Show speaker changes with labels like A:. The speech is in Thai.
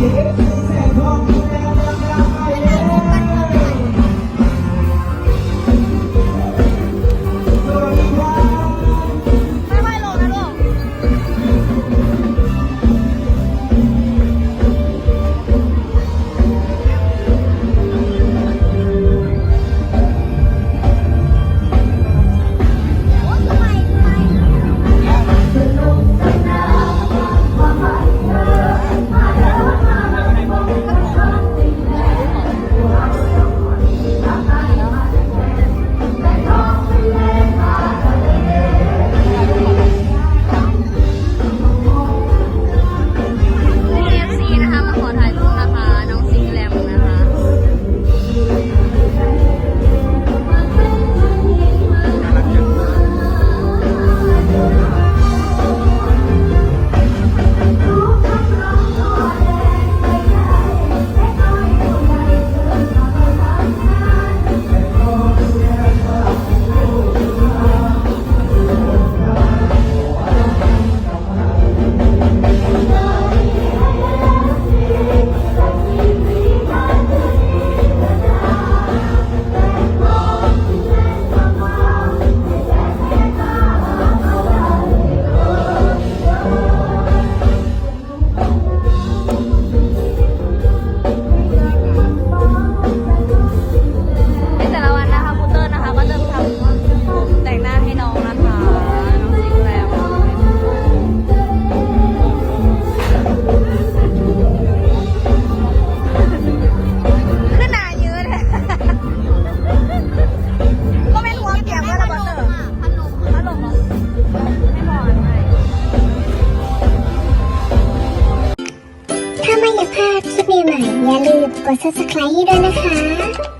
A: Yeah, it's a ด
B: subscribe ด้วยนะคะ